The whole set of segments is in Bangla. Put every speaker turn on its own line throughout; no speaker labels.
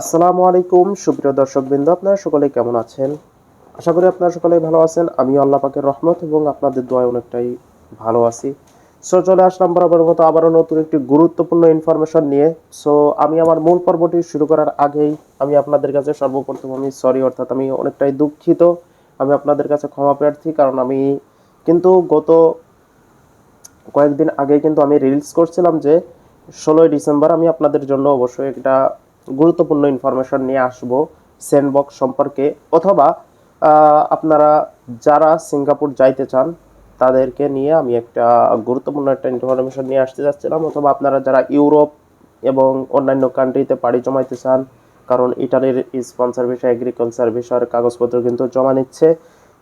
আসসালামু আলাইকুম, সুপ্রিয় দর্শকবৃন্দ, আপনারা সকলে কেমন আছেন? আশা করি আপনারা সকলেই ভালো আছেন। আমি আল্লাহ পাকের রহমত এবং আপনাদের দোয়ায় অনেকটাই ভালো আছি। সো চলে আসলাম বরাবর মতো আবারও নতুন একটি গুরুত্বপূর্ণ ইনফরমেশন নিয়ে। সো আমি আমার মূল পর্বটি শুরু করার আগেই আমি আপনাদের কাছে সর্বপ্রথম আমি সরি অর্থাৎ আমি অনেকটাই দুঃখিত। আমি আপনাদের কাছে ক্ষমা প্রার্থী, কারণ আমি কিন্তু গত কয়েকদিন আগে কিন্তু আমি রিলস করছিলাম যে, ষোলোই ডিসেম্বর আমি আপনাদের জন্য অবশ্যই একটা গুরুত্বপূর্ণ ইনফরমেশন নিয়ে আসব স্যান্ডবক্স সম্পর্কে। অথবা আপনারা যারা সিঙ্গাপুর যাইতে চান, তাদেরকে নিয়ে আমি একটা গুরুত্বপূর্ণ একটা ইনফরমেশন নিয়ে আসতে যাচ্ছিলাম। অথবা, আপনারা যারা ইউরোপ এবং অন্যান্য কান্ট্রিতে পাড়ি জমাইতে চান, কারণ ইটালির স্পন্সর ভিসা এগ্রিকালচার ভিসার কাগজপত্র কিন্তু জমা নিচ্ছে।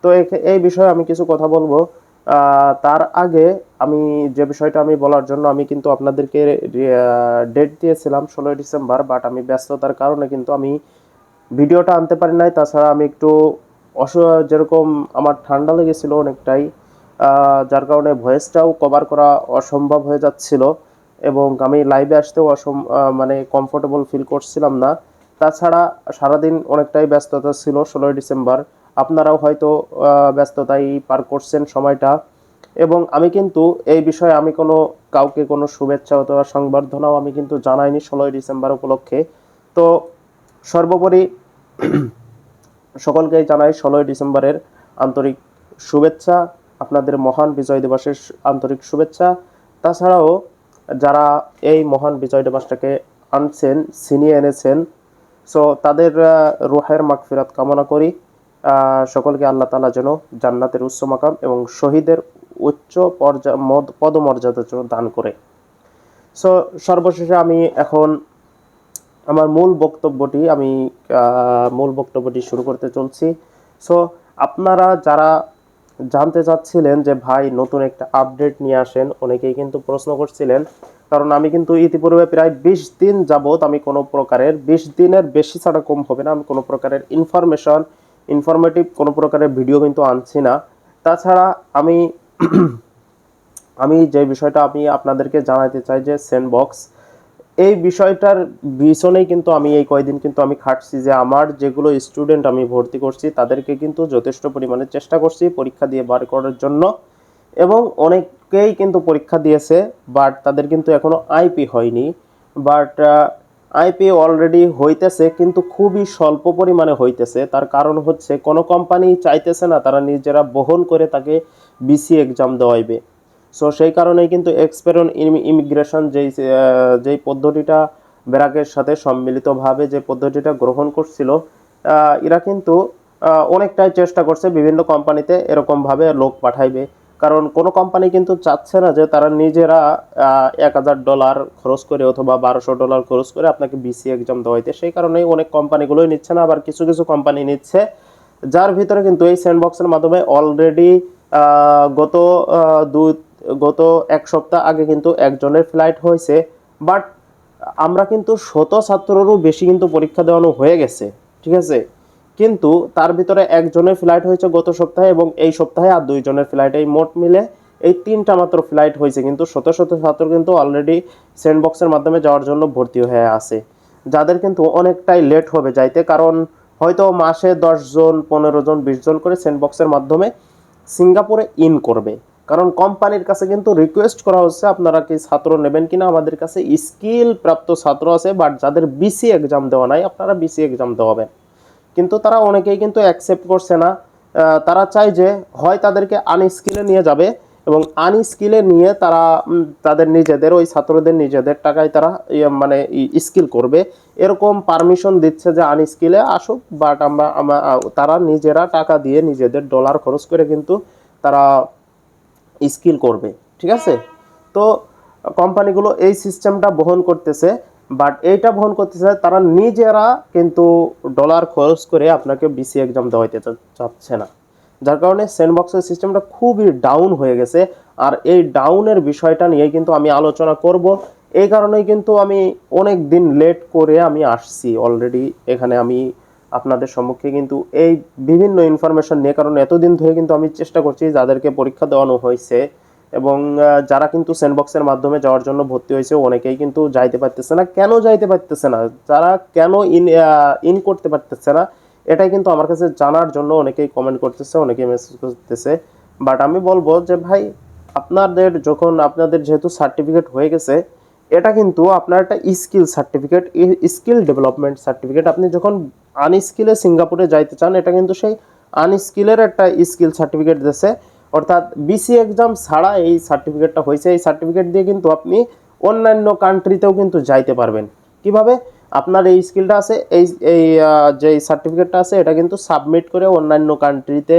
তো এই বিষয়ে আমি কিছু কথা বলব। তার আগে আমি যে বিষয়টা আমি বলার জন্য আমি কিন্তু আপনাদেরকে ডেট দিয়েছিলাম ষোলোই ডিসেম্বর বাট আমি ব্যস্ততার কারণে কিন্তু আমি ভিডিওটা আনতে পারি নাই। তাছাড়া আমি একটু অস, যেরকম আমার ঠান্ডা লেগেছিল অনেকটাই যার কারণে ভয়েসটাও কভার করা অসম্ভব হয়ে যাচ্ছিল এবং আমি লাইভে আসতেও অসম মানে কমফোর্টেবল ফিল করছিলাম না। তাছাড়া সারাদিন অনেকটাই ব্যস্ততা ছিল ষোলোই ডিসেম্বর। আপনারাও হয়তো আহ, ব্যস্ততায় পার করছেন সময়টা। এবং আমি কিন্তু এই বিষয়ে আমি কোনো কাউকে কোনো শুভেচ্ছা অথবা সংবর্ধনাও আমি কিন্তু জানাইনি ষোলোই ডিসেম্বর উপলক্ষে। তো সর্বোপরি সকলকেই জানাই ষোলোই ডিসেম্বরের আন্তরিক শুভেচ্ছা আপনাদের মহান বিজয় দিবসের আন্তরিক শুভেচ্ছা। তাছাড়াও যারা এই মহান বিজয় দিবসটাকে আনছেন ছিনিয়ে এনেছেন সো তাদের রুহের মাগফিরাত কামনা করি। সকলকে আল্লাহ তালা যেন জান্নাতের উচ্চ মাকাম এবং শহীদের উচ্চ পর্যা পদমর্যাদার জন্য দান করে। সো সর্বশেষে আমি এখন আমার মূল বক্তব্যটি, আমি মূল বক্তব্যটি শুরু করতে চলছি। সো আপনারা যারা জানতে চাচ্ছিলেন যে ভাই নতুন একটা আপডেট নিয়ে আসেন, অনেকেই কিন্তু প্রশ্ন করছিলেন, কারণ আমি কিন্তু ইতিপূর্বে প্রায় বিশ দিন যাবত আমি কোনো প্রকারের, বিশ দিনের বেশি ছাড়া কম হবে না, আমি কোনো প্রকারের ইনফরমেশন ইনফরমেটিভ কোনো প্রকারের ভিডিও কিন্তু আনছি না। তাছাড়া আমি আমি যে বিষয়টা আমি আপনাদেরকে জানাতে চাই যে সেন্ডবক্স এই বিষয়টার পিছনেই কিন্তু আমি এই কয়দিন কিন্তু আমি খাটছি যে আমার যেগুলো স্টুডেন্ট আমি ভর্তি করছি তাদেরকে কিন্তু যথেষ্ট পরিমাণে চেষ্টা করছি পরীক্ষা দিয়ে বার করার জন্য এবং অনেকেই কিন্তু পরীক্ষা দিয়েছে বাট তাদের কিন্তু এখনও আইপি হয়নি। বাট আইপি অলরেডি হইতেছে, কিন্তু খুবই স্বল্প পরিমাণে হইতেছে। তার কারণ হচ্ছে, কোনো কোম্পানি চাইতেছে না, তারা নিজেরা বহন করে তাকে বিসি এক্সাম দেওয়াইবে। সো সেই কারণেই কিন্তু এক্সপেরন ইমিগ্রেশন যেই যেই পদ্ধতিটা ব্যারাকের সাথে সম্মিলিতভাবে যে পদ্ধতিটা গ্রহণ করছিল এরা কিন্তু অনেকটাই চেষ্টা করছে বিভিন্ন কোম্পানিতে এরকমভাবে লোক পাঠাইবে। কারণ কোনো কোম্পানি কিন্তু চাচ্ছে না যে তারা নিজেরা এক হাজার ডলার খরচ করে অথবা বারোশো ডলার খরচ করে আপনাকে বিসি এক্সাম দেওয়াইতে। সেই কারণেই অনেক কোম্পানিগুলোই নিচ্ছে না, আবার কিছু কিছু কোম্পানি নিচ্ছে, যার ভিতরে কিন্তু এই স্যান্ডবক্সের মাধ্যমে অলরেডি গত দুই, গত এক সপ্তাহ আগে কিন্তু একজনের ফ্লাইট হয়েছে বাট আমরা কিন্তু শত ছাত্ররও বেশি কিন্তু পরীক্ষা দেওয়ানো হয়ে গেছে, ঠিক আছে? কিন্তু তার ভিতরে একজনের ফ্লাইট হয়েছে গত সপ্তাহে এবং এই সপ্তাহে আর দুইজনের ফ্লাইট এই মোট মিলে এই তিনটা মাত্র ফ্লাইট হয়েছে। কিন্তু শত শত ছাত্র কিন্তু অলরেডি সেন্ডবক্সের মাধ্যমে যাওয়ার জন্য ভর্তি হয়ে আছে। যাদের কিন্তু অনেকটাই লেট হবে যাইতে, কারণ হয়তো মাসে দশ জন পনেরো জন বিশ জন করে সেন্ডবক্সের মাধ্যমে সিঙ্গাপুরে ইন করবে। কারণ কোম্পানির কাছে কিন্তু রিকোয়েস্ট করা হচ্ছে, আপনারা কি ছাত্র নেবেন কিনা? আমাদের কাছে স্কিল প্রাপ্ত ছাত্র আছে বাট যাদের বিসি এক্সাম দেওয়া নাই, আপনারা বিসি এক্সাম দেওয়াবেন কিন্তু তারা অনেকেই কিন্তু অ্যাকসেপ্ট করছে না। তারা চায় যে হয় তাদেরকে আনস্কিলে নিয়ে যাবে এবং আনস্কিলে নিয়ে তারা তাদের নিজেদের, ওই ছাত্রদের নিজেদের টাকায় তারা ইয়ে মানে স্কিল করবে। এরকম পারমিশন দিচ্ছে যে আনস্কিলে আসুক বাট আমরা তারা নিজেরা টাকা দিয়ে নিজেদের ডলার খরচ করে কিন্তু তারা স্কিল করবে। ঠিক আছে? তো কোম্পানিগুলো এই সিস্টেমটা বহন করতেছে। বাট এইটা বহন করতেছে তারা নিজেরা কিন্তু ডলার খরচ করে আপনাকে বিসি এক্সাম দেওয়াইতে চাচ্ছে না। যার কারণে স্যান্ডবক্সের সিস্টেমটা খুবই ডাউন হয়ে গেছে। আর এই ডাউনের বিষয়টা নিয়ে কিন্তু আমি আলোচনা করব। এই কারণেই কিন্তু আমি অনেক দিন লেট করে আমি আসছি। অলরেডি এখানে আমি আপনাদের সম্মুখে কিন্তু এই বিভিন্ন ইনফরমেশন নিয়ে, কারণ এতদিন ধরে কিন্তু আমি চেষ্টা করছি যাদেরকে পরীক্ষা দেওয়ানো হয়েছে। এবং যারা কিন্তু স্যান্ডবক্সের মাধ্যমে যাওয়ার জন্য ভর্তি হয়েছে, অনেকেই কিন্তু যাইতে পারতেছে না। কেন যাইতে পারতেছে না? যারা কেন ইন ইন করতে পারতেছে না, এটাই কিন্তু আমার কাছে জানার জন্য অনেকেই কমেন্ট করতেছে, অনেকেই মেসেজ করতেছে। বাট আমি বলব যে, ভাই, আপনাদের যখন, আপনাদের যেহেতু সার্টিফিকেট হয়ে গেছে, এটা কিন্তু আপনার একটা skill certificate skill development certificate আপনি যখন আনস্কিলে সিঙ্গাপুরে যাইতে চান, এটা কিন্তু সেই আনস্কিলের একটা স্কিল সার্টিফিকেট দিয়েছে অর্থাৎ বিসি এক্সাম ছাড়া এই সার্টিফিকেটটা হয়েছে। এই সার্টিফিকেট দিয়ে কিন্তু আপনি অন্যান্য কান্ট্রিতেও কিন্তু যাইতে পারবেন। কীভাবে? আপনার এই স্কিলটা আছে, এই এই যে সার্টিফিকেটটা আছে, এটা কিন্তু সাবমিট করে অন্যান্য কান্ট্রিতে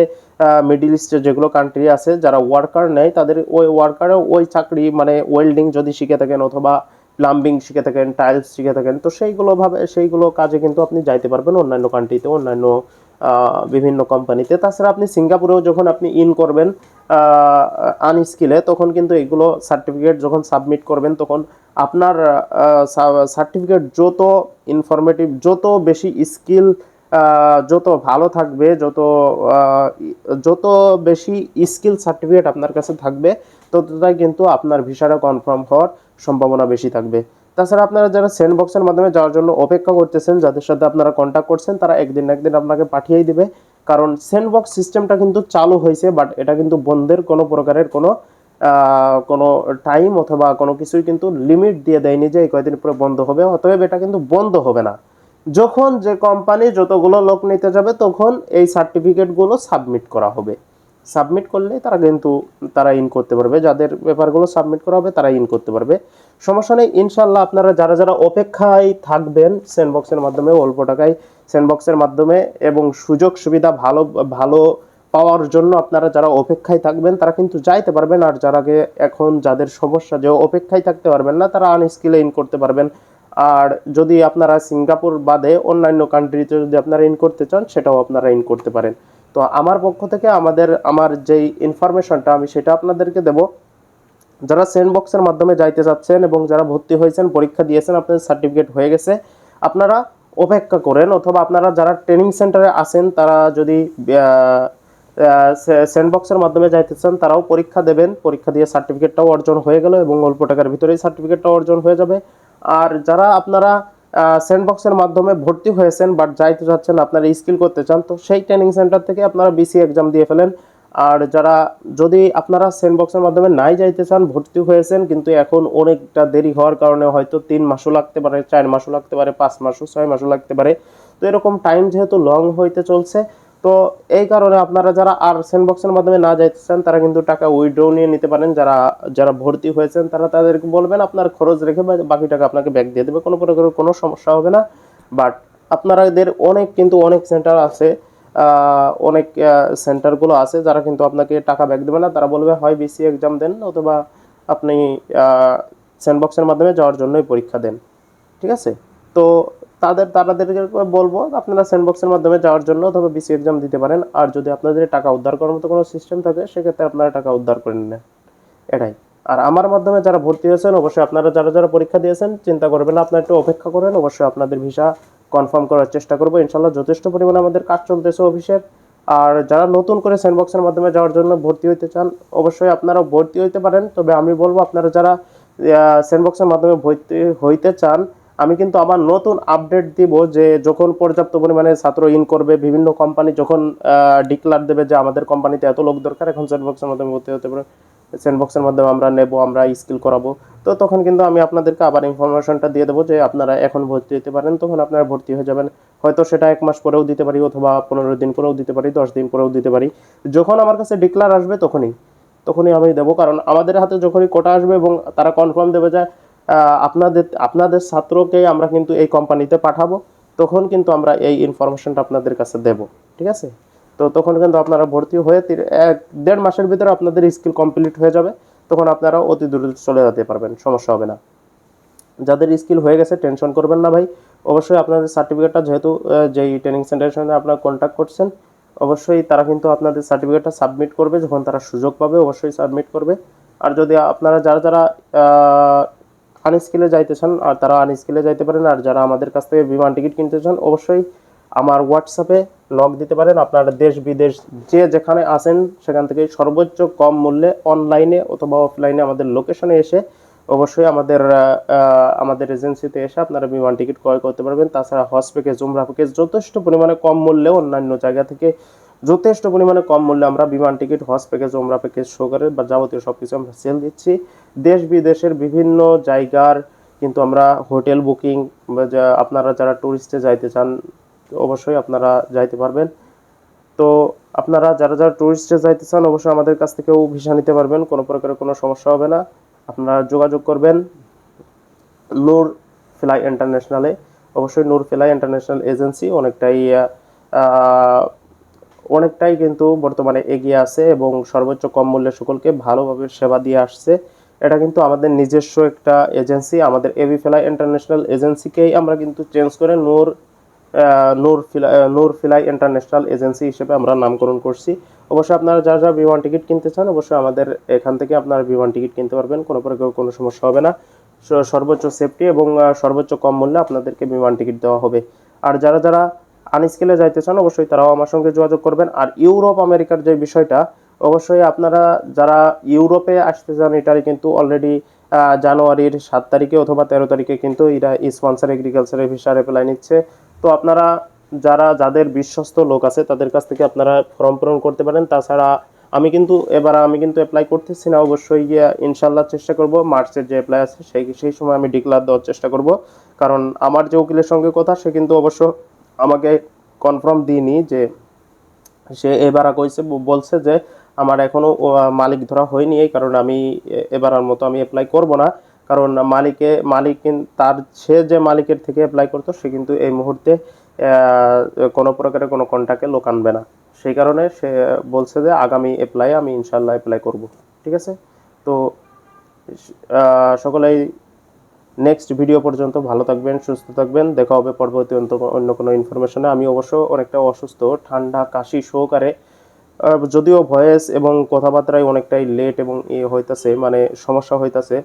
মিডিল ইস্টের যেগুলো কান্ট্রি আছে, যারা ওয়ার্কার নেয়, তাদের ওই ওয়ার্কারে ওই চাকরি মানে ওয়েল্ডিং যদি শিখে থাকেন অথবা প্লাম্বিং শিখে থাকেন টাইলস শিখে থাকেন, তো সেইগুলোভাবে সেইগুলো কাজে কিন্তু আপনি যাইতে পারবেন অন্যান্য কান্ট্রিতে অন্যান্য বিভিন্ন কোম্পানিতে। তাছাড়া আপনি সিঙ্গাপুরেও যখন আপনি ইন করবেন আনস্কিলে তখন কিন্তু এগুলো সার্টিফিকেট যখন সাবমিট করবেন, তখন আপনার সার্টিফিকেট যত ইনফরমেটিভ যত বেশি স্কিল যত ভালো থাকবে, যত যত বেশি স্কিল সার্টিফিকেট আপনার কাছে থাকবে, ততটাই কিন্তু আপনার ভিসাটা কনফার্ম হওয়ার সম্ভাবনা বেশি থাকবে। তাছাড়া আপনারা যারা সেন্ড বক্সের মাধ্যমে যাওয়ার জন্য অপেক্ষা করতেছেন, যাদের সাথে আপনারা কন্ট্যাক্ট করছেন, তারা একদিন একদিন আপনাকে পাঠিয়েই দিবে। কারণ সেন্ড বক্স সিস্টেমটা কিন্তু চালু হয়েছে বাট এটা কিন্তু বন্ধের কোনো প্রকারের কোনো কোনো টাইম অথবা কোনো কিছুই কিন্তু লিমিট দিয়ে দেয়নি যে এই কয়দিন পরে বন্ধ হবে। অতএব এটা কিন্তু বন্ধ হবে না। যখন যে কোম্পানি যতগুলো লোক নিতে যাবে, তখন এই সার্টিফিকেটগুলো সাবমিট করা হবে। সাবমিট করলে তারা কিন্তু, তারা ইন করতে পারবে। যাদের পেপারগুলো সাবমিট করা হবে তারা ইন করতে পারবে। সমস্যা নেই ইনশাল্লাহ আপনারা যারা যারা অপেক্ষায় থাকবেন স্যান্ডবক্সের মাধ্যমে, অল্প টাকায় স্যান্ডবক্সের মাধ্যমে এবং সুযোগ সুবিধা ভালো ভালো পাওয়ার জন্য আপনারা যারা অপেক্ষায় থাকবেন, তারা কিন্তু যাইতে পারবেন। আর যারাকে এখন যাদের সমস্যা, যে অপেক্ষায় থাকতে পারবেন না, তারা আনস্কিলে ইন করতে পারবেন। আর যদি আপনারা সিঙ্গাপুর বাদে অন্যান্য কান্ট্রিতে যদি আপনারা ইন করতে চান, সেটাও আপনারা ইন করতে পারেন। তো আমার পক্ষ থেকে আমাদের, আমার যেই ইনফরমেশনটা আমি সেটা আপনাদেরকে দেব। যারা সেন্ড বক্সের মাধ্যমে যাইতে যাচ্ছেন এবং যারা ভর্তি হয়েছেন, পরীক্ষা দিয়েছেন, আপনাদের সার্টিফিকেট হয়ে গেছে। আপনারা অপেক্ষা করেন অথবা আপনারা যারা ট্রেনিং সেন্টারে আসেন তারা যদি সেন্ড বক্সের মাধ্যমে যাইতে চান, তারাও পরীক্ষা দেবেন। পরীক্ষা দিয়ে সার্টিফিকেটটাও অর্জন হয়ে গেল এবং অল্প টাকার ভিতরেই সার্টিফিকেটটাও অর্জন হয়ে যাবে। আর যারা আপনারা সেন্ড বক্সের মাধ্যমে ভর্তি হয়েছেন বাট যাইতে চাচ্ছেন আপনারা স্কিল করতে চান, তো সেই ট্রেনিং সেন্টার থেকে আপনারা বিসি এক্সাম দিয়ে ফেলেন। আর যারা, যদি আপনারা সেন্ট বক্সের মাধ্যমে নাই যাইতে চান, ভর্তি হয়েছেন, কিন্তু এখন অনেকটা দেরি হওয়ার কারণে হয়তো তিন মাসও লাগতে পারে, চার মাসও লাগতে পারে, পাঁচ মাসও, ছয় মাসও লাগতে পারে, তো এরকম টাইম যেহেতু লং হইতে চলছে তো এই কারণে আপনারা যারা আর সেন্ড বক্সের মাধ্যমে না যাইতে চান তারা কিন্তু টাকা উইড্রো নিয়ে নিতে পারেন। যারা যারা ভর্তি হয়েছেন, তারা তাদেরকে বলবেন, আপনার খরচ রেখে বাকি টাকা আপনাকে ব্যাক দিয়ে দেবে। কোনো প্রকার কোনো সমস্যা হবে না। বাট আপনাদের অনেক কিন্তু অনেক সেন্টার আছে অনেক সেন্টারগুলো আছে যারা কিন্তু আপনাকে টাকা ব্যাক দেবে না। তারা বলবে, হয় বিসি এক্সাম দেন, অথবা আপনি স্যান্ডবক্সের মাধ্যমে যাওয়ার জন্যই পরীক্ষা দেন। ঠিক আছে? তো তাদের তাদেরকে বলব আপনারা স্যান্ডবক্সের মাধ্যমে যাওয়ার জন্য অথবা বিসি এক্সাম দিতে পারেন। আর যদি আপনাদের টাকা উদ্ধার করার মতো কোনো সিস্টেম থাকে, সেক্ষেত্রে আপনারা টাকা উদ্ধার করে নেন এটাই। আর আমার মাধ্যমে যারা ভর্তি হয়েছেন, অবশ্যই আপনারা যারা যারা পরীক্ষা দিয়েছেন, চিন্তা করবেন আপনারা একটু অপেক্ষা করেন। অবশ্যই আপনাদের ভিসা কনফার্ম করার চেষ্টা করব। ইনশাল্লাহ যথেষ্ট পরিমাণে আমাদের কাজ চলতেছে অফিসের। আর যারা নতুন করে স্যান্ডবক্সের মাধ্যমে যাওয়ার জন্য ভর্তি হইতে চান, অবশ্যই আপনারা ভর্তি হইতে পারেন। তবে আমি বলব, আপনারা যারা স্যান্ডবক্সের মাধ্যমে ভর্তি হইতে চান আমি কিন্তু আমার নতুন আপডেট দিব যে যখন পর্যাপ্ত পরিমাণে ছাত্র ইন করবে, বিভিন্ন কোম্পানি যখন ডিক্লার দেবে যে আমাদের কোম্পানিতে এত লোক দরকার, এখন স্যান্ডবক্সের মাধ্যমে ভর্তি হতে পারে। স্যান্ডবক্সের মাধ্যমে আমরা নেব, আমরা স্কিল করাবো। তো তখন কিন্তু আমি আপনাদেরকে আবার ইনফরমেশনটা দিয়ে দেবো যে আপনারা এখন ভর্তি হতে পারেন, তখন আপনারা ভর্তি হয়ে যাবেন। হয়তো সেটা এক মাস পরেও দিতে পারি অথবা পনেরো দিন পরেও দিতে পারি, দশ দিন পরেও দিতে পারি। যখন আমার কাছে ডিক্লার আসবে তখনই তখনই আমি দেবো। কারণ আমাদের হাতে যখনই কোটা আসবে এবং তারা কনফার্ম দেবে যে আপনাদের আপনাদের ছাত্রকে আমরা কিন্তু এই কোম্পানিতে পাঠাবো, তখন কিন্তু আমরা এই ইনফরমেশনটা আপনাদের কাছে দেব, ঠিক আছে? তো তখন কিন্তু আপনারা ভর্তি হয়ে এক, দেড় মাসের ভিতরে আপনাদের স্কিল কমপ্লিট হয়ে যাবে, তখন আপনারা অতি দ্রুত চলে যেতে পারবেন, সমস্যা হবে না। যাদের স্কিল হয়ে গেছে টেনশন করবেন না ভাই। অবশ্যই আপনাদের সার্টিফিকেটটা যেহেতু যেই ট্রেনিং সেন্টারের সঙ্গে আপনারা কন্ট্যাক্ট করছেন, অবশ্যই তারা কিন্তু আপনাদের সার্টিফিকেটটা সাবমিট করবে, যখন তারা সুযোগ পাবে, অবশ্যই সাবমিট করবে। আর যদি আপনারা, যারা যারা আনস্কিলে যাইতে চান, আর তারা আনস্কিলে যাইতে পারেন, আর যারা আমাদের কাছ থেকে বিমান টিকিট কিনতে চান, অবশ্যই আমার হোয়াটসঅ্যাপে নক দিতে পারেন। আপনারা দেশ বিদেশ যে যেখানে আছেন, সেখান থেকে সর্বোচ্চ কম মূল্যে অনলাইনে অথবা অফলাইনে আমাদের লোকেশনে এসে অবশ্যই আমাদের আমাদের এজেন্সিতে এসে আপনারা বিমান টিকিট ক্রয় করতে পারবেন। তাছাড়া হজ প্যাকেজ উমরা প্যাকেজ যথেষ্ট পরিমাণে কম মূল্যে অন্যান্য জায়গা থেকে যথেষ্ট পরিমাণে কম মূল্যে আমরা বিমান টিকিট, হজ প্যাকেজ ওমরা প্যাকেজ করে বা যাবতীয় সব কিছু আমরা সেল দিচ্ছি। দেশ বিদেশের বিভিন্ন জায়গার কিন্তু আমরা হোটেল বুকিং আপনারা যারা ট্যুরিস্টে যাইতে চান, অবশ্যই আপনারা যাইতে পারবেন। তো আপনারা যারা যারা ট্যুরিস্টে যাইতে চান, অবশ্যই আমাদের কাছ থেকেও ভিসা নিতে পারবেন, কোনো প্রকারের কোনো সমস্যা হবে না। আপনারা যোগাযোগ করবেন নূর ফ্লাই ইন্টারন্যাশনালে। অবশ্যই নূর ফ্লাই ইন্টারন্যাশনাল এজেন্সি অনেকটাই অনেকটাই কিন্তু বর্তমানে এগিয়ে আছে এবং সর্বোচ্চ কম মূল্যে সকলকে ভালোভাবে সেবা দিয়ে আসছে। এটা কিন্তু আমাদের নিজস্ব একটা এজেন্সি, আমাদের এবি ফ্লাই ইন্টারন্যাশনাল এজেন্সিকেই আমরা কিন্তু চেঞ্জ করে নূর নূর ফিলাই নূর ফিলাই ইন্টারন্যাশনাল এজেন্সি হিসেবে আমরা নামকরণ করছি। অবশ্যই আপনারা যারা যারা বিমান টিকিট কিনতে চান, অবশ্যই আমাদের এখান থেকে আপনারা বিমান টিকিট কিনতে পারবেন, কোনো প্রকার কোনো সমস্যা হবে না। সর্বোচ্চ সেফটি এবং সর্বোচ্চ কম মূল্যে আপনাদেরকে বিমান টিকিট দেওয়া হবে। আর যারা যারা আনস্কেলে যাইতে চান, অবশ্যই তারাও আমার সঙ্গে যোগাযোগ করবেন। আর ইউরোপ, আমেরিকার যে বিষয়টা, অবশ্যই আপনারা যারা ইউরোপে আসতে চান, এটারই কিন্তু অলরেডি জানুয়ারির সাত তারিখে অথবা তেরো তারিখে কিন্তু এরা স্পন্সার এগ্রিকালচারের ভিসার অ্যাপ্লাই নিচ্ছে। তো আপনারা যারা, যাদের বিশ্বস্ত লোক আছে, তাদের কাছ থেকে আপনারা ফর্ম পূরণ করতে পারেন। তাছাড়া আমি কিন্তু, এবার আমি কিন্তু অ্যাপ্লাই করতেছি না, অবশ্যই গিয়ে ইনশাল্লাহ চেষ্টা করব। মার্চের যে অ্যাপ্লাই আছে, সেই সেই সময় আমি ডিক্লার দেওয়ার চেষ্টা করব। কারণ আমার যে উকিলের সঙ্গে কথা, সে কিন্তু অবশ্য আমাকে কনফার্ম দিইনি যে সে এবার কইছে বলছে যে আমার এখনও আহ, মালিক ধরা হয়নি এই কারণে আমি এবারের মতো আমি অ্যাপ্লাই করব না। কারণ মালিকে মালিক তার সে যে মালিকের থেকে অ্যাপ্লাই করতো সে কিন্তু এই মুহূর্তে কোনো প্রকারের কোনো কন্টাক্টে লোক আনবে না। সেই কারণে সে বলছে যে আগামী অ্যাপ্লাই আমি ইনশাল্লাহ অ্যাপ্লাই করব। ঠিক আছে? তো সকলেই নেক্সট ভিডিও পর্যন্ত ভালো থাকবেন, সুস্থ থাকবেন। দেখা হবে পরবর্তী অন্য কোনো ইনফরমেশনে আমি অবশ্য অনেকটা অসুস্থ, ঠান্ডা, কাশি সহকারে যদিও ভয়েস এবং কথাবার্তায় অনেকটাই লেট এবং ই হইতাছে মানে সমস্যা হইতাছে।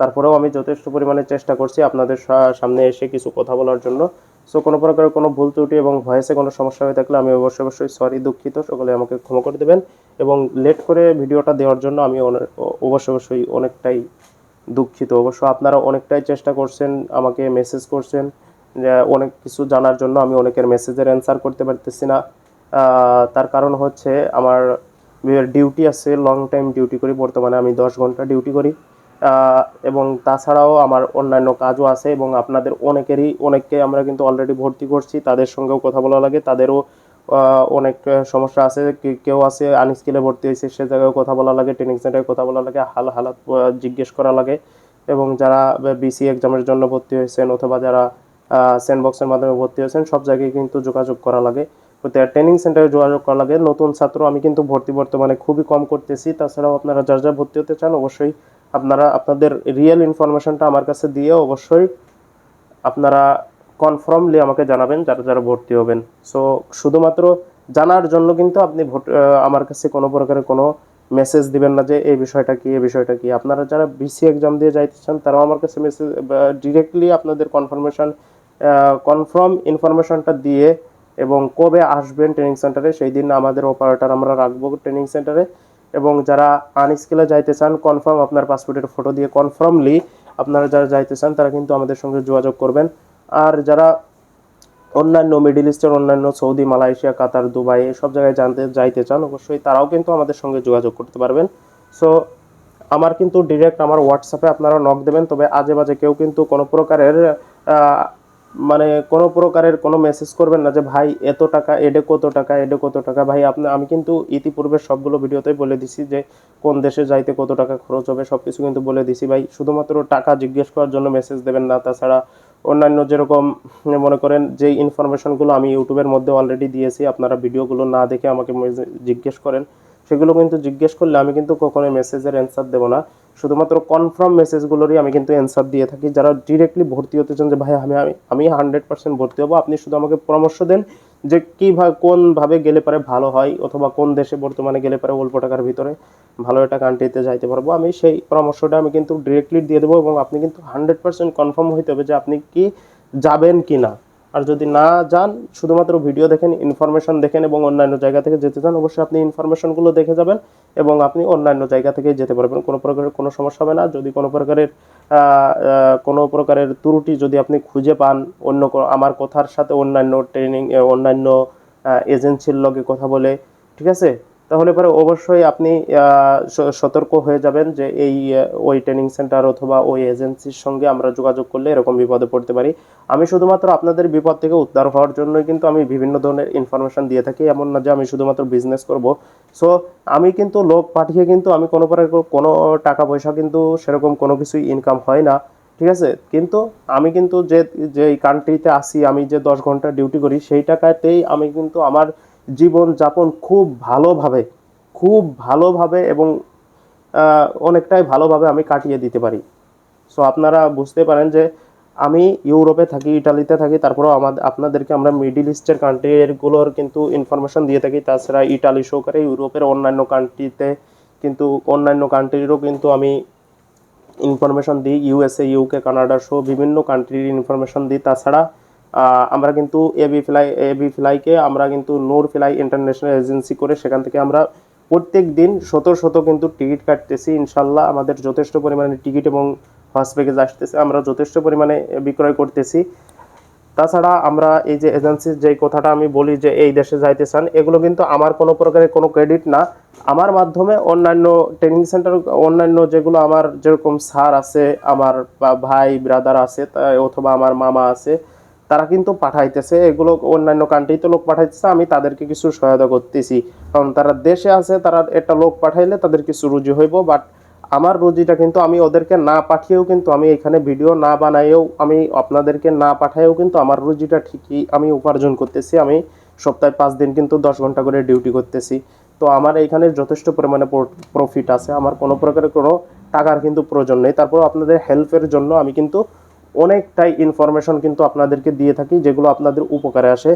তারপরেও আমি যথেষ্ট পরিমাণে চেষ্টা করছি আপনাদের সামনে এসে কিছু কথা বলার জন্য। সো কোনো প্রকারের কোনো ভুল ত্রুটি এবং ভয়েসে কোনো সমস্যা হয়ে থাকলে আমি অবশ্যই অবশ্যই সরি দুঃখিত। সকলে আমাকে ক্ষমা করে দেবেন এবং লেট করে ভিডিওটা দেওয়ার জন্য আমি অবশ্যই অবশ্যই অনেকটাই দুঃখিত। অবশ্য আপনারা অনেকটাই চেষ্টা করছেন, আমাকে মেসেজ করছেন অনেক কিছু জানার জন্য আমি অনেকের মেসেজের অ্যান্সার করতে পারতেছি না। তার কারণ হচ্ছে আমার ডিউটি আছে লং টাইম ডিউটি করি, বর্তমানে আমি দশ ঘণ্টা ডিউটি করি। এবং তাছাড়াও আমার অন্যান্য কাজও আছে এবং আপনাদের অনেকেরই, অনেককে আমরা কিন্তু অলরেডি ভর্তি করছি, তাদের সঙ্গেও কথা বলা লাগে, তাদেরও অনেক সমস্যা আছে কেউ আছে আনস্কিলে ভর্তি হয়েছে, সে জায়গায় কথা বলা লাগে ট্রেনিং সেন্টারে কথা বলা লাগে, হাল, হালাত জিজ্ঞেস করা লাগে। এবং যারা বিসি এক্সামের জন্য ভর্তি হয়েছেন অথবা যারা স্যান্ডবক্সের মাধ্যমে ভর্তি হয়েছেন, সব জায়গায় কিন্তু যোগাযোগ করা লাগে। ট্রেনিং সেন্টারে যোগাযোগ করা লাগে। নতুন ছাত্র আমি কিন্তু ভর্তি বর্তমানে খুবই কম করতেছি। তাছাড়াও আপনারা যার যা ভর্তি হতে চান, অবশ্যই আপনারা আপনাদের রিয়েল ইনফরমেশনটা আমার কাছে দিয়ে অবশ্যই আপনারা কনফার্মলি আমাকে জানাবেন, যারা যারা ভর্তি হবেন। সো শুধুমাত্র জানার জন্য কিন্তু আপনি আমার কাছে কোনো প্রকারের কোনো মেসেজ দিবেন না যে এই বিষয়টা কি, এই বিষয়টা কি। আপনারা যারা বিসি এক্সাম দিয়ে যাইতে চান, তারাও আমার কাছে মেসেজ ডিরেক্টলি আপনাদের কনফার্মেশন কনফার্ম ইনফরমেশনটা দিয়ে এবং কবে আসবেন ট্রেনিং সেন্টারে সেই দিন আমাদের অপারেটর আমরা রাখব ট্রেনিং সেন্টারে এবং যারা আনস্কিলে যাইতে চান কনফার্ম আপনার পাসপোর্টের ফটো দিয়ে কনফার্মলি আপনারা যারা যাইতে চান, তারা কিন্তু আমাদের সঙ্গে যোগাযোগ করবেন। আর যারা অন্যান্য মিডিল ইস্টের, অন্যান্য সৌদি, মালয়েশিয়া, কাতার, দুবাই সব জায়গায় জানতে, যাইতে চান, অবশ্যই তারাও কিন্তু আমাদের সঙ্গে যোগাযোগ করতে পারবেন। সো আমার কিন্তু ডিরেক্ট আমার হোয়াটসঅ্যাপে আপনারা নক দেবেন, তবে আজে বাজে কেউ কিন্তু কোনো প্রকারের মানে কোনো প্রকারের কোনো মেসেজ করবেন না যে, ভাই, এত টাকা, এডে কত টাকা, এডে কত টাকা? ভাই, আপনি, আমি কিন্তু ইতিপূর্বে সবগুলো ভিডিওতেই বলে দিছি যে, কোন দেশে যাইতে কত টাকা খরচ হবে সব কিছু কিন্তু বলে দিছি। ভাই, শুধুমাত্র টাকা জিজ্ঞেস করার জন্য মেসেজ দেবেন না। তাছাড়া অন্যান্য যেরকম মনে করেন যে ইনফরমেশনগুলো আমি ইউটিউবের মধ্যে অলরেডি দিয়েছি, আপনারা ভিডিওগুলো না দেখে আমাকে জিজ্ঞেস করেন, সেগুলো কিন্তু জিজ্ঞেস করলে আমি কিন্তু কখনোই মেসেজের অ্যান্সার দেবো না। শুধুমাত্র কনফার্ম মেসেজগুলোরই আমি কিন্তু অ্যান্সার দিয়ে থাকি, যারা ডিরেক্টলি ভর্তি হতে চান যে, ভাই, আমি আমি আমি হান্ড্রেড পার্সেন্ট ভর্তি হব, আপনি শুধু আমাকে পরামর্শ দেন যে কীভাবে, কোনভাবে গেলে পারে ভালো হয়, অথবা কোন দেশে বর্তমানে গেলে পারে অল্প টাকার ভিতরে ভালো একটা কান্ট্রিতে যাইতে পারব, আমি সেই পরামর্শটা আমি কিন্তু ডিরেক্টলি দিয়ে দেবো এবং আপনি কিন্তু হান্ড্রেড পার্সেন্ট কনফার্ম হইতে হবে যে আপনি কি যাবেন কি না আর যদি না যান, শুধুমাত্র ভিডিও দেখেন ইনফরমেশন দেখেন এবং অন্যান্য জায়গা থেকে যেতে চান, অবশ্যই আপনি ইনফরমেশনগুলো দেখে যাবেন এবং আপনি অন্যান্য জায়গা থেকে যেতে পারবেন। কোনো প্রকারের কোনো সমস্যা হবে না। যদি কোনো প্রকারের কোনো প্রকারের ত্রুটি যদি আপনি খুঁজে পান, অন্য আমার কথার সাথে অন্যান্য ট্রেনিং অন্যান্য এজেন্সির লগে কথা বলে, ঠিক আছে? তাহলে পরে অবশ্যই আপনি সতর্ক হয়ে যাবেন যে এই ওই ট্রেনিং সেন্টার অথবা ওই এজেন্সির সঙ্গে আমরা যোগাযোগ করলে এরকম বিপদে পড়তে পারি। আমি শুধুমাত্র আপনাদের বিপদ থেকে উদ্ধার হওয়ার জন্যই কিন্তু আমি বিভিন্ন ধরনের ইনফরমেশন দিয়ে থাকি, এমন না যে আমি শুধুমাত্র বিজনেস করব। সো আমি কিন্তু লোক পাঠিয়ে কিন্তু আমি কোনো পরে কোনো টাকা পয়সা কিন্তু সেরকম কোনো কিছুই ইনকাম হয় না, ঠিক আছে? কিন্তু আমি কিন্তু যে যে কান্ট্রিতে আসি, আমি যে দশ ঘণ্টা ডিউটি করি, সেই টাকাতেই আমি কিন্তু আমার জীবন যাপন খুব ভালোভাবে খুব ভালোভাবে এবং অনেকটাই ভালোভাবে আমি কাটিয়ে দিতে পারি। সো আপনারা বুঝতে পারেন যে আমি ইউরোপে থাকি, ইটালিতে থাকি, তারপরেও আমাদের আপনাদেরকে আমরা মিডিল ইস্টের কান্ট্রিগুলোর কিন্তু ইনফরমেশন দিয়ে থাকি। তাছাড়া ইটালি সহকারে ইউরোপের অন্যান্য কান্ট্রিতে কিন্তু, অন্যান্য কান্ট্রিরও কিন্তু আমি ইনফরমেশন দিই। ইউএসএ ইউকে কানাডা সহ বিভিন্ন কান্ট্রির ইনফরমেশন দিই। তাছাড়া আমরা কিন্তু এবি ফ্লাই এবি ফ্লাইকে আমরা কিন্তু নূর ফ্লাই ইন্টারন্যাশনাল এজেন্সি করে সেখান থেকে আমরা প্রত্যেক দিন শত শত কিন্তু টিকিট কাটতেছি। ইনশাল্লাহ আমাদের যথেষ্ট পরিমাণে টিকিট এবং ফার্স্ট প্যাকেজ আসতেছে। আমরা যথেষ্ট পরিমাণে বিক্রয় করতেছি। তাছাড়া আমরা এই যে এজেন্সির যে কথাটা আমি বলি যে এই দেশে যাইতে চান, এগুলো কিন্তু আমার কোনো প্রকারের কোনো ক্রেডিট না। আমার মাধ্যমে অন্যান্য ট্রেনিং সেন্টার অন্যান্য যেগুলো আমার যেরকম স্যার আছে, আমার ভাই ব্রাদার আছে অথবা আমার মামা আছে তারা কিন্তু পাঠাইতেছে, এগুলো অন্যান্য কান্ট্রিতে লোক পাঠাইতেছে, আমি তাদেরকে কিছু সহায়তা করতেছি। কারণ তারা দেশে আছে, তারা একটা লোক পাঠাইলে তাদের কিছু রুজি হইব বাট আমার রুজিটা কিন্তু আমি ওদেরকে না পাঠিয়েও কিন্তু আমি এখানে ভিডিও না বানাইও আমি আপনাদেরকে না পাঠাইও কিন্তু আমার রুজিটা ঠিকই আমি উপার্জন করতেছি। আমি সপ্তাহে পাঁচ দিন কিন্তু দশ ঘণ্টা করে ডিউটি করতেছি। তো আমার এখানে যথেষ্ট পরিমাণে প্রফিট আছে। আমার কোনো প্রকারের কোনো টাকার কিন্তু প্রয়োজন নেই। তারপর আপনাদের হেল্পের জন্য আমি কিন্তু অনেকটাই ইনফরমেশন কিন্তু আপনাদেরকে দিয়ে থাকি, যেগুলো আপনাদের উপকারে আসে।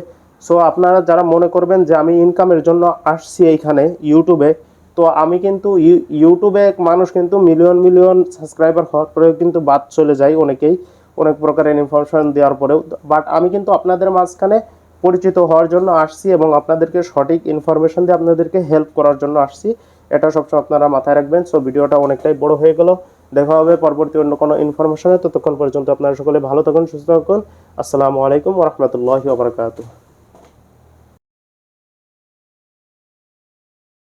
সো আপনারা যারা মনে করবেন যে আমি ইনকামের জন্য আসছি এইখানে ইউটিউবে তো আমি কিন্তু ইউ- ইউটিউবে মানুষ কিন্তু মিলিয়ন মিলিয়ন সাবস্ক্রাইবার হওয়ার পরেও কিন্তু বাদ চলে যায় অনেকেই, অনেক প্রকারের ইনফরমেশন দেওয়ার পরেও। বাট আমি কিন্তু আপনাদের মাঝখানে পরিচিত হওয়ার জন্য আসছি এবং আপনাদেরকে সঠিক ইনফরমেশন দিয়ে আপনাদেরকে হেল্প করার জন্য আসছি। এটা সবসময় আপনারা মাথায় রাখবেন। সো ভিডিওটা অনেকটাই বড় হয়ে গেল। দেখা হবে পরবর্তী অন্য কোনো ইনফরমেশনে ততক্ষণ পর্যন্ত আপনারা সকলে ভালো থাকুন, সুস্থ থাকুন। আসসালামু আলাইকুম রহমতুল্লাহি